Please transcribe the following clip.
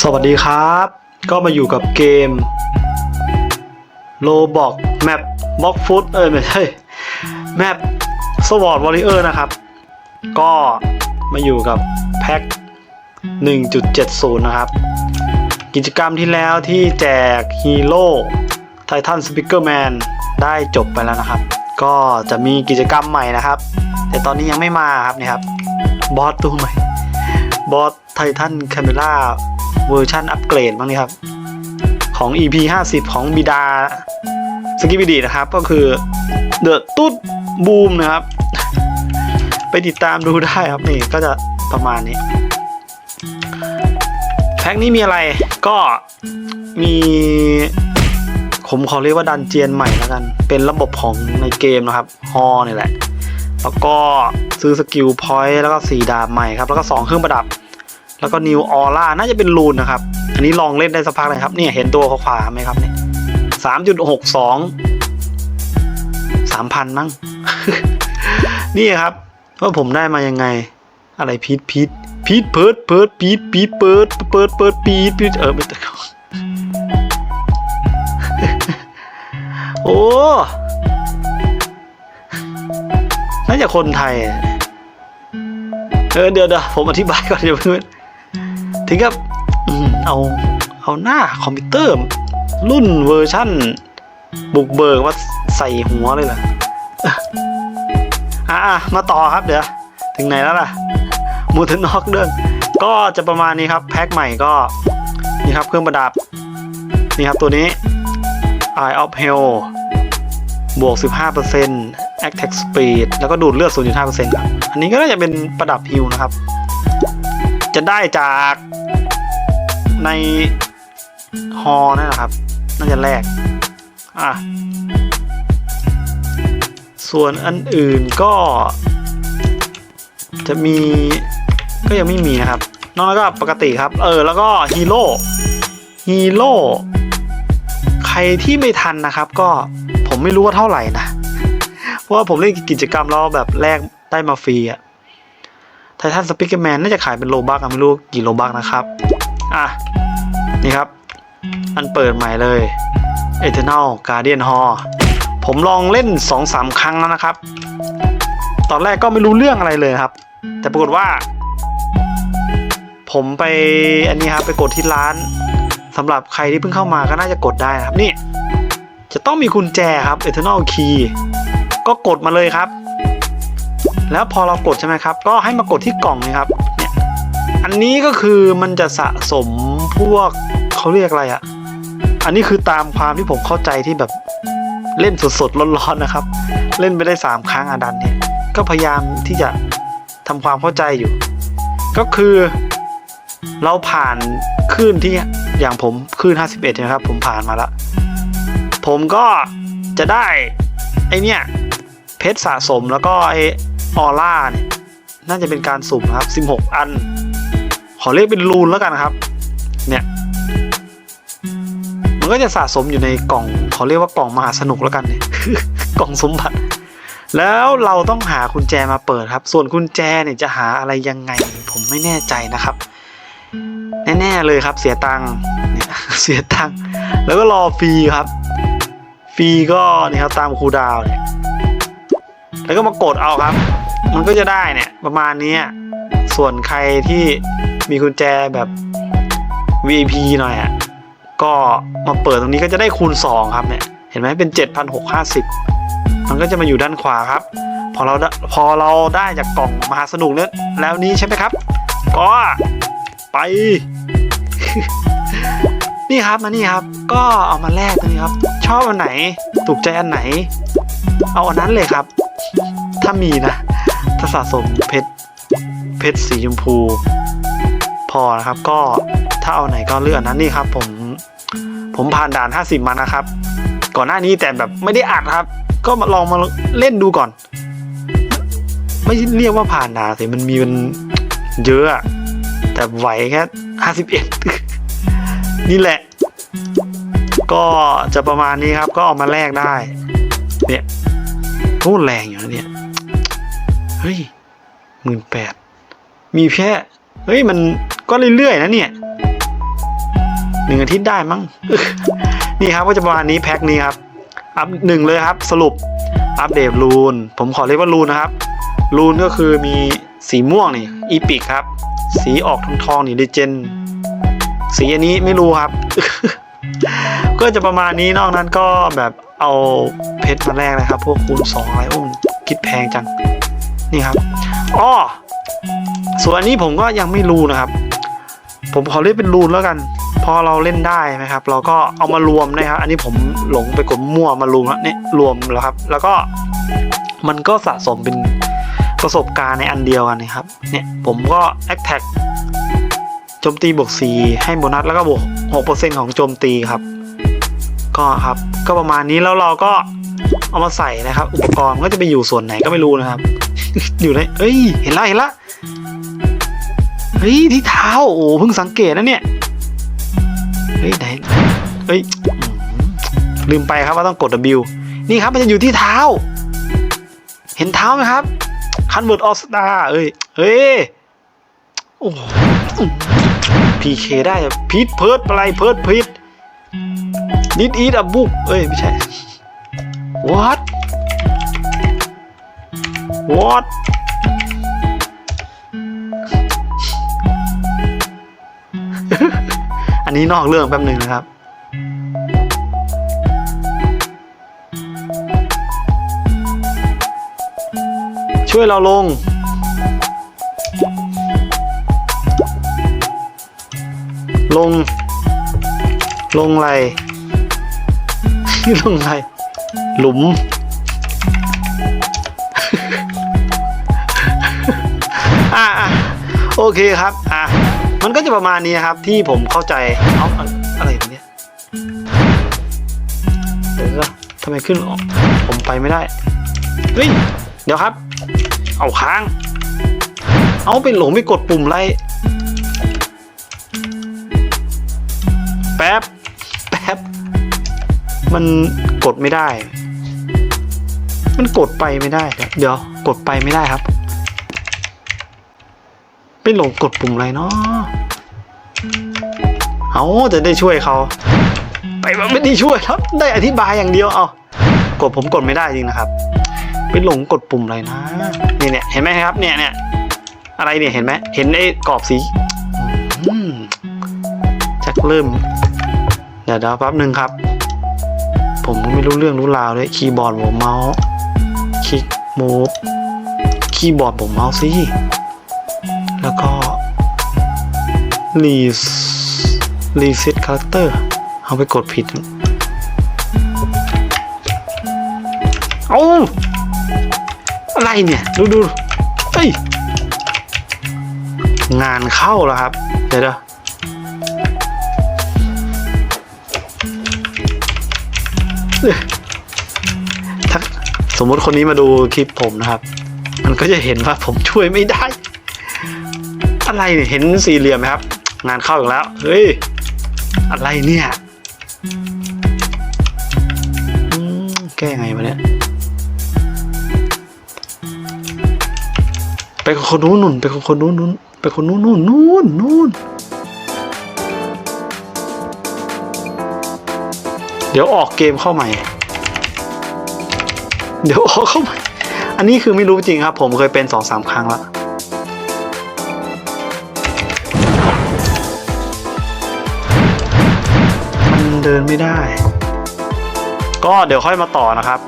สวัสดีครับ ก็มาอยู่กับเกมโลบอกแมปบ็อกฟุตเออไม่ใช่แมปสวอตวอริเออร์นะครับ ก็มาอยู่กับแพ็ค1.70 นะครับ กิจกรรมที่แล้วที่แจกฮีโร่ไททันสปิเกอร์แมนได้จบไปแล้วนะครับ ก็จะมีกิจกรรมใหม่นะครับ แต่ตอนนี้ยังไม่มาครับนี่ครับ บอสตัวใหม่ บอสไททันคาเมล่าเวอร์ชันอัปเกรดบ้างนี่ครับ ของ EP 50 ของบิดาสกิบิดีนะครับ ก็คือเดอะตุ๊ดบูมนะครับ ไปติดตามดูได้ครับนี่ก็จะประมาณนี้ แพ็คนี้มีอะไรก็มีผมขอเรียกว่าดันเจียนใหม่แล้วกัน เป็นระบบของในเกมนะครับฮอนี่แหละ แล้วก็ซื้อสกิลพอยต์แล้วก็สีดาบใหม่ครับ แล้วก็ 2 เครื่องประดับ แล้วก็นิวออร่าน่าจะเป็นรูนนะครับ อันนี้ลองเล่นได้สักพักเลยครับ เนี่ยเห็นตัวขวาไหมครับเนี่ยสามจุดหกสองสามพันมั้ง นี่ครับว่าผมได้มายังไง อะไรพีทพีทพีทเพิร์ดเพิร์ดพีทพีทเปิดเปิดเปิดพีทพีทเออไม่ต้องโอ้ น่าจะคนไทย เออเดี๋ยวเดี๋ยวผมอธิบายก่อนเดี๋ยวเพื่อน ถึงกับเอาเอาหน้าคอมพิวเตอร์ รุ่นเวอร์ชั่น บุกเบิกว่าใส่หัวเลยเหรออะอะมาต่อครับเดี๋ยวถึงไหนแล้วล่ะมูทนอกเรื่องก็จะประมาณนี้ครับแพ็คใหม่ก็นี่ครับเครื่องประดับ นี่ครับตัวนี้ Eye of Hell บวก 15% Attack Speed แล้วก็ดูดเลือด 0.5%ครับ อันนี้ก็น่าจะเป็นประดับฮิวนะครับ จะได้จากในฮอนั่นแหละครับ น่าจะแรกอะส่วนอันอื่นก็ จะมีก็ยังไม่มีนะครับ นอกนั้นก็ปกติครับ เออ แล้วก็ฮีโร่ฮีโร่ใครที่ไม่ทันนะครับ ก็ผมไม่รู้ว่าเท่าไหร่นะ เพราะว่าผมเล่นกิจกรรมแล้วแบบแรกได้มาฟรีอะ ไททันสปิเกอร์แมนน่าจะขายเป็นโลบักอะไม่รู้กี่โลบักนะครับ อะ นี่ครับ อันเปิดใหม่เลย Eternal Guardian Hall ผมลองเล่น 2-3 ครั้งแล้วนะครับ ตอนแรกก็ไม่รู้เรื่องอะไรเลยครับ แต่ปรากฏว่า ผมไปอันนี้ครับไปกดที่ร้านสำหรับใครที่เพิ่งเข้ามาก็น่าจะกดได้นะครับ นี่ จะต้องมีกุญแจครับ Eternal Key ก็กดมาเลยครับ แล้วพอเรากดใช่ไหมครับ ก็ให้มากดที่กล่องนี้ครับเนี่ยอันนี้ก็คือมันจะสะสมพวกเขาเรียกอะไรอะ่ะ อันนี้คือตามความที่ผมเข้าใจที่แบบเล่นสดๆร้อนๆนะครับ เล่นไปได้สามครั้งอะดันเนี่ยก็พยายามที่จะทำความเข้าใจอยู่ ก็คือเราผ่านคลื่นที่อย่างผมคลื่น 51 นะครับ ผมผ่านมาแล้วผมก็จะได้ไอเนี่ยเพชรสะสมแล้วก็ไอ ออร่าเนี่ยน่าจะเป็นการสุ่มนะครับ 16 อัน ขอเรียกเป็นรูนแล้วกันนะครับ เนี่ย มันก็จะสะสมอยู่ในกล่องขอเรียกว่ากล่องมหาสนุกแล้วกันเนี่ยกล่องสมบัติ แล้วเราต้องหากุญแจมาเปิดครับ ส่วนกุญแจเนี่ยจะหาอะไรยังไง ผมไม่แน่ใจนะครับ แน่ๆเลยครับเสียตังค์เนี่ยเสียตังค์แล้วก็รอฟรีครับ ฟรีก็นี่ครับตามครูดาวเนี่ยแล้วก็มากดเอาครับ มันก็จะได้เนี่ยประมาณนี้ส่วนใครที่มีกุญแจแบบ VIP หน่อยอะก็มาเปิดตรงนี้ก็จะได้คูณ 2 ครับเนี่ยเห็นไหมเป็น 7,650 มันก็จะมาอยู่ด้านขวาครับ พอเราพอเราได้จากกล่องมหาสนุกเนี่ยแล้วนี้ใช่ไหมครับ ก็ไป นี่ครับมานี่ครับ ก็เอามาแลกตัวนี้ครับ ชอบอันไหน ถูกใจอันไหน เอาอันนั้นเลยครับ ถ้ามีนะ ถ้าสะสมเพชรเพชรสีชมพู พอนะครับ ก็ถ้าเอาไหนก็เลือกอันนั้นนี่ครับ ผมผมผ่านด่าน 50 มานะครับ ก่อนหน้านี้แต่แบบไม่ได้อัดครับ ก็มาลองมาเล่นดูก่อน ไม่เรียกว่าผ่านด่านสิมันมีมันเยอะแต่ไหวแค่51 นี่แหละ ก็จะประมาณนี้ครับ ก็เอามาแลกได้ เนี่ยโคตรแรงอยู่นะเนี่ย เฮ้ยหมื่นแปดมีแค่เฮ้ยมันก็เรื่อยๆนะเนี่ยหนึ่งอาทิตย์ได้มั้งนี่ครับก็จะประมาณนี้แพ็คนี้ครับอัพหนึ่งเลยครับ สรุปอัปเดตรูน ผมขอเรียกว่ารูนนะครับ รูนก็คือมีสีม่วงนี่อีพิกครับ สีออกทองทองๆนี่ดิเจนสีอันนี้ไม่รู้ครับ ก็จะประมาณนี้นอกนั้นก็แบบเอาเพชรมาแรกนะครับ พวกคูณสองอะไรโอ้มคิดแพงจัง นี่ครับอ้อส่วนอันนี้ผมก็ยังไม่รู้นะครับ ผมขอเรียกเป็นรูนแล้วกัน พอเราเล่นได้ไหมครับ เราก็เอามารวมนะครับ อันนี้ผมหลงไปกดมั่วมารวมแล้วเนี่ยรวมแล้วครับ แล้วก็มันก็สะสมเป็นประสบการณ์ในอันเดียวกันนะครับ เนี่ยผมก็แอคแท็กโจมตีบวก4ให้โบนัสแล้วก็บวก6%ของโจมตีครับ ก็ครับ ก็ประมาณนี้แล้วเราก็เอามาใส่นะครับ อุปกรณ์ก็จะไปอยู่ส่วนไหนก็ไม่รู้นะครับ อยู่ในเอ้ย เห็นละเห็นละเฮ้ยที่เท้าโอ้เพิ่งสังเกตนะเนี่ยเฮ้ยไหนเฮ้ยลืมไปครับว่าต้องกด W นี่ครับมันจะอยู่ที่เท้า เห็นเท้าไหมครับคันเวิร์ดออสตาเอ้ยเฮ้ยโอ้พีเคได้พีทเพิร์ดอะไรเพิร์ดพีทนิดอีดอะบุกเอ้ย ไม่ใช่ what what อันนี้นอกเรื่องแป๊บหนึ่งนะครับ ช่วยเราลง ลง ลงไรลงไรหลุม โอเคครับ อะ มันก็จะประมาณนี้ครับ ที่ผมเข้าใจเอาอะไรเนี่ยเดี๋ยวทำไมขึ้นออกผมไปไม่ได้ เฮ้ย เดี๋ยวครับ เอาค้าง เอาไปหลงไปกดปุ่มไรแป๊บ แป๊บ มันกดไม่ได้ มันกดไปไม่ได้ เดี๋ยวกดไปไม่ได้ครับ ไปหลงกดปุ่มอะไรเนาะเอาจะได้ช่วยเขา ไปมันไม่ได้ช่วยครับ ได้อธิบายอย่างเดียวเอากดผมกดไม่ได้จริงนะครับ ไปหลงกดปุ่มอะไรนะเนี่ยเนี่ยเห็นไหมครับเนี่ยเนี่ยอะไรเนี่ยเห็นไหมเห็นไอ้กรอบสีอืมชักเริ่มเดี๋ยวเดี๋ยวแป๊บหนึ่งครับ ผมก็ไม่รู้เรื่องรู้ราวเลยคีย์บอร์ดผมเมาส์คลิกมูฟคีย์บอร์ดผมเมาส์สิ แล้วก็รีรีเซ็ตคาแรคเตอร์เอาไปกดผิดเอาอะไรเนี่ย ดูดูเฮ้ย งานเข้าแล้วครับ เดี๋ยวเดี๋ยวถ้าสมมติคนนี้มาดูคลิปผมนะครับ มันก็จะเห็นว่าผมช่วยไม่ได้ อะไรเนี่ยเห็นสี่เหลี่ยมไหมครับ งานเข้าอีกแล้ว เฮ้ย อะไรเนี่ยแก้ไงวะเนี่ยไปคนนู้นนุ่นไปคนนู้นนุ่นไปคนนู้นนู่นนู่นนู่นเดี๋ยวออกเกมเข้าใหม่ เดี๋ยวออกเข้าใหม่ อันนี้คือไม่รู้จริงครับ ผมเคยเป็นสองสามครั้งแล้ว เดินไม่ได้ ก็เดี๋ยวค่อยมาต่อนะครับ